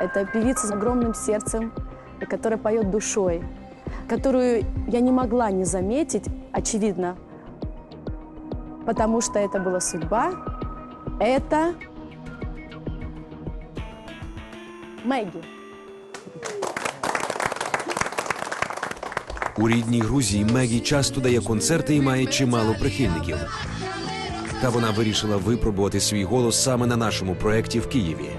Это певица с огромным сердцем, которая поет душой, которую я не могла не заметить, очевидно, потому что это была судьба. Это Мэгги. У рідній Грузії Мегі часто дає концерти і має чимало прихильників. Та вона вирішила випробувати свій голос саме на нашому проєкті в Києві.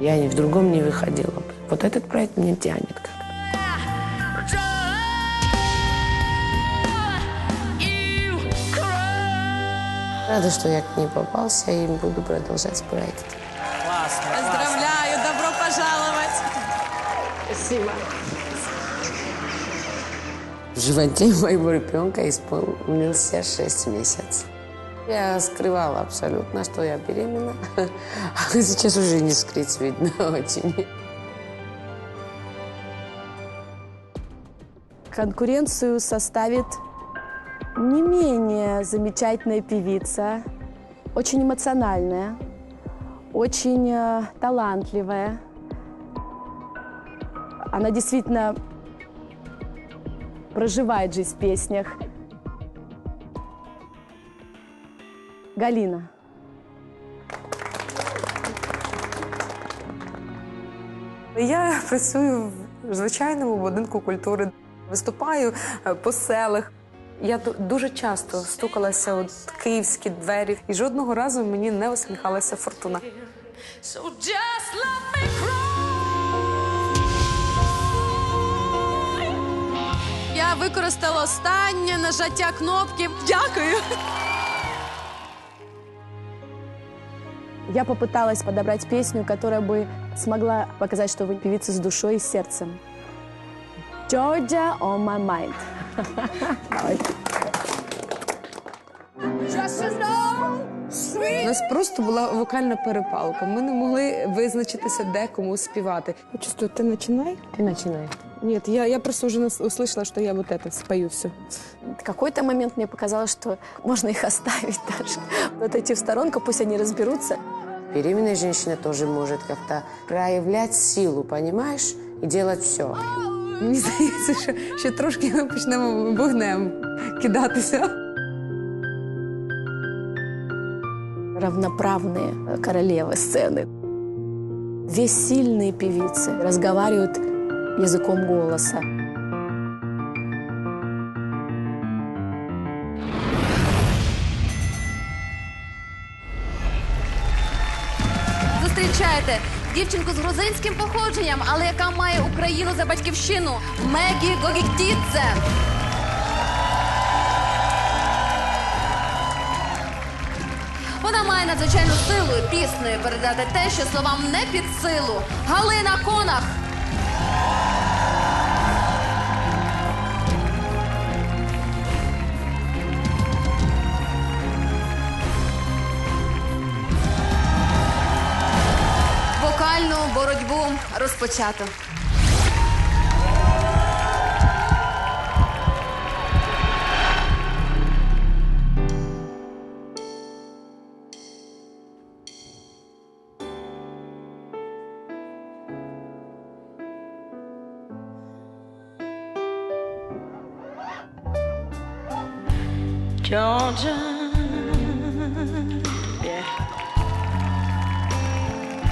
Я ни в другом не выходила бы. Вот этот проект меня тянет как Рада, что я к ней попался и буду продолжать проект. Поздравляю, добро пожаловать. Спасибо. В животе моего ребенка исполнился 6 месяцев. Я скрывала абсолютно, что я беременна. А сейчас уже не скрыть видно очень. Конкуренцию составит не менее замечательная певица, очень эмоциональная, очень э, талантливая. Она действительно проживает жизнь в песнях. Галина. Я працюю в звичайному будинку культури, виступаю е, по селах. Я дуже часто стукалася у київські двері, і жодного разу мені не усміхалася фортуна. So just let me cry. Я використала останнє нажаття кнопки. Дякую. Я попыталась подобрать песню, которая бы смогла показать, что вы певица с душой и сердцем. Georgia on my mind. У нас просто була вокальна перепалка. Ми не могли визначитися, де кому співати. Чувствую, ты начинай. Ты начинай. Нет, я, я просто уже нас- услышала, что я вот это спою все. В какой-то момент мне показалось, что можно их оставить даже. Отойти в сторонку, пусть они разберутся. Беременная женщина тоже может как-то проявлять силу, понимаешь? И делать все. Мені здається, що, що трошки ми почнемо вогнем кидатися. Равноправные королевы сцены. Весь сильные певицы разговаривают языком голоса. Зустрічайте дівчинку з грузинським походженням, але яка має Україну за батьківщину Мегі Гогіктідзе. Вона має надзвичайну силу піснею передати те, що словам не під силу. Галина Конах. розпочато. Georgia. Yeah.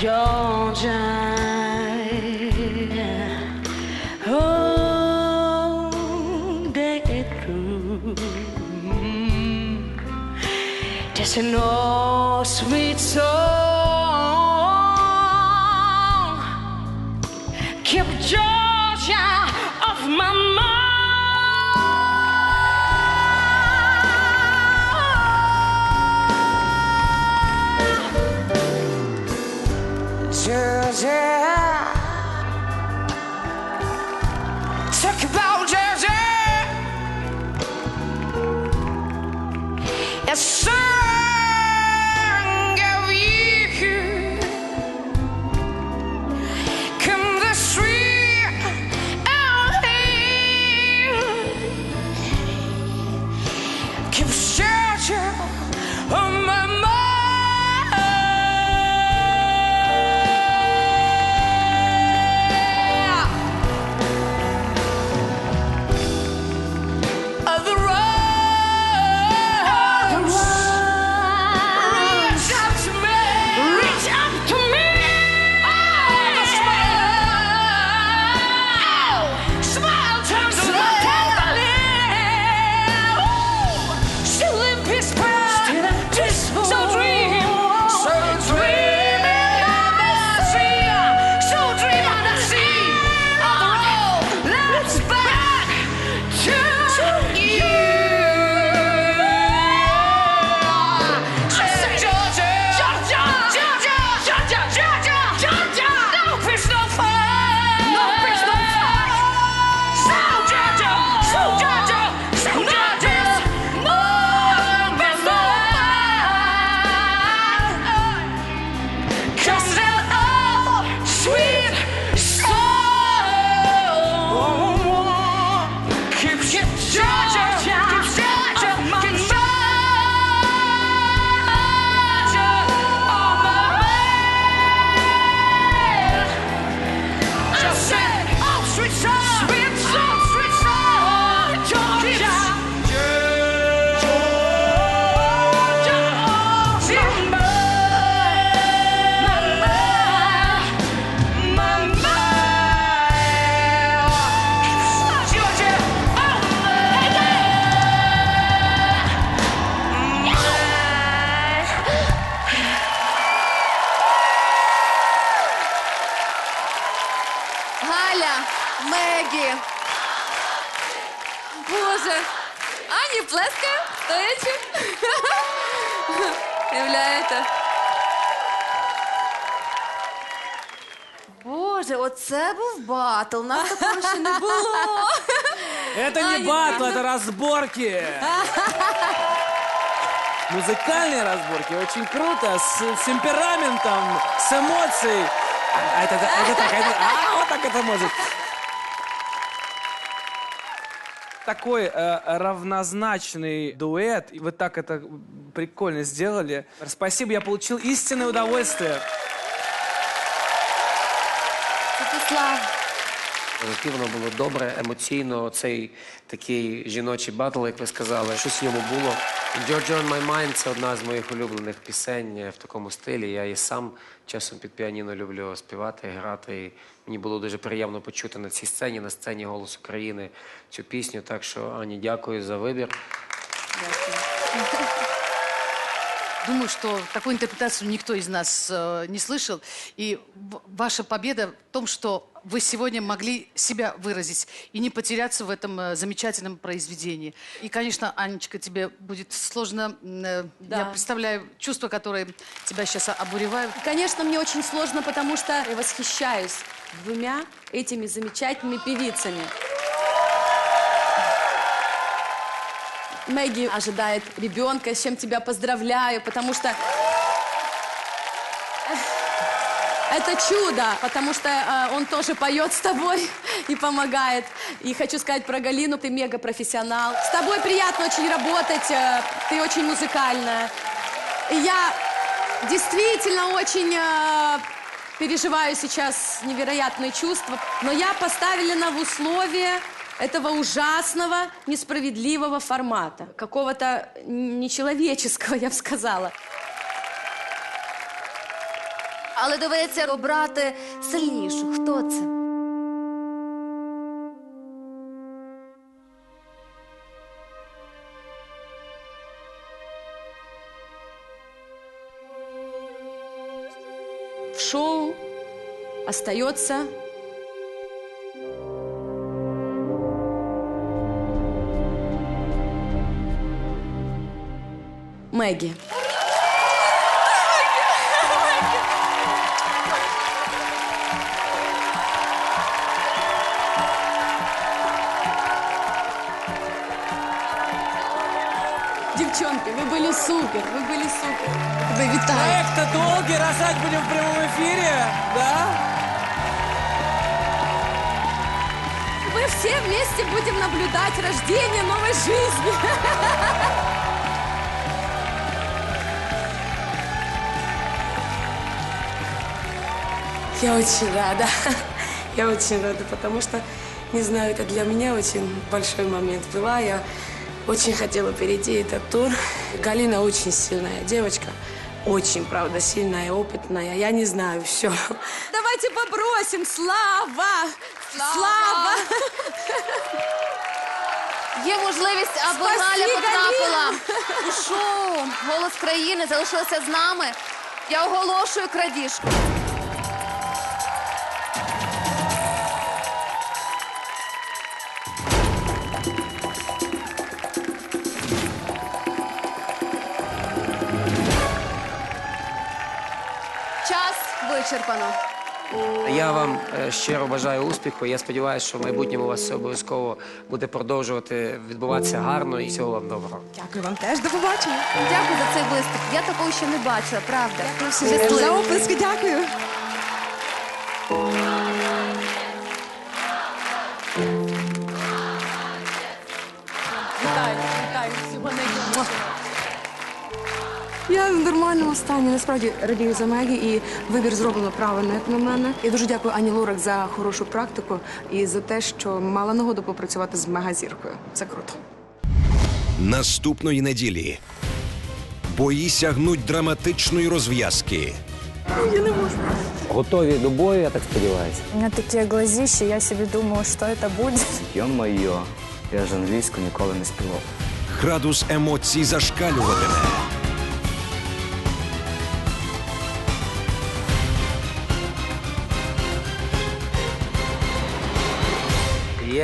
Georgia. Just an old sweet song. Keep Georgia off my mind. Плескаємо, стоячи. Уявляєте? Боже, оце був батл. Нас такого ще не було. Это не батл, это разборки. Музыкальные разборки, очень круто, с темпераментом, с эмоцией. А это, это так, это, а, вот так это может. Такой э, равнозначный дуэт, и вы так это прикольно сделали. Спасибо, я получил истинное удовольствие. Святослав. Позитивно було добре, емоційно. Цей такий жіночий батл, як ви сказали, щось в ньому було. Georgia on my mind це одна з моїх улюблених пісень в такому стилі. Я і сам часом під піаніно люблю співати, грати. І мені було дуже приємно почути на цій сцені, на сцені Голос України цю пісню. Так що, Ані, дякую за вибір. Думаю, что такую интерпретацию никто из нас э, не слышал. И ваша победа в том, что вы сегодня могли себя выразить и не потеряться в этом э, замечательном произведении. И, конечно, Анечка, тебе будет сложно. э, Да. Я представляю чувства, которые тебя сейчас обуревают. Конечно, мне очень сложно, потому что я восхищаюсь двумя этими замечательными певицами. Мэгги ожидает ребенка, с чем тебя поздравляю, потому что это чудо, потому что э, он тоже поет с тобой и помогает. И хочу сказать про Галину, ты мега профессионал. С тобой приятно очень работать, э, ты очень музыкальная. И я действительно очень э, переживаю сейчас невероятные чувства, но я поставлена в условия этого ужасного, несправедливого формата, какого-то нечеловеческого, я бы сказала. Але доведеться обрати сильнішу. Хто це? В шоу остается Мэгги. Девчонки, вы были супер, вы были супер. Вы витаю. Проект долгий, рожать будем в прямом эфире, да? Мы все вместе будем наблюдать рождение новой жизни. Я очень рада. Я очень рада, потому что, не знаю, это для меня очень большой момент была. Я очень хотела перейти этот тур. Галина очень сильная девочка. Очень, правда, сильная, опытная. Я не знаю, все. Давайте попросим Слава! Слава! Є можливість, аби Спасі, Галя Галина! потрапила у шоу Голос країни, залишилася з нами. Я оголошую крадіжку. Вичерпано. Я вам е, щиро бажаю успіху. Я сподіваюся, що в майбутньому у вас все обов'язково буде продовжувати відбуватися гарно і всього вам доброго. Дякую вам теж. До побачення. Дякую за цей виступ. Я такого ще не бачила, правда. За оплески дякую. Вітаю, вітаю, всього найкращого. Я в нормальному стані. Насправді радію за Мегі і вибір зроблено правильно, як на мене. Я дуже дякую Ані Лорак за хорошу практику і за те, що мала нагоду попрацювати з мегазіркою. Це круто. Наступної неділі бої сягнуть драматичної розв'язки. Я не можу. Готові до бою, я так сподіваюся. У меня такие глазища, я себе думала, что это будет. Йо-моє, я ж англійську ніколи не співав. Градус емоцій зашкалюватиме.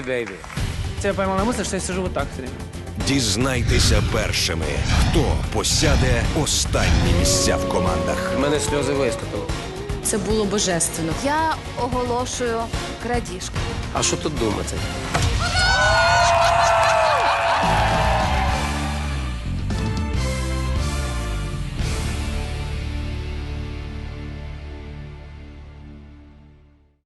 Є, бейбі. Тебя поймал на мысли, что я сижу отак так все время. Дізнайтеся першими, хто посяде останні місця в командах. У мене сльози виступили. Це було божественно. Я оголошую крадіжку. А що тут думати?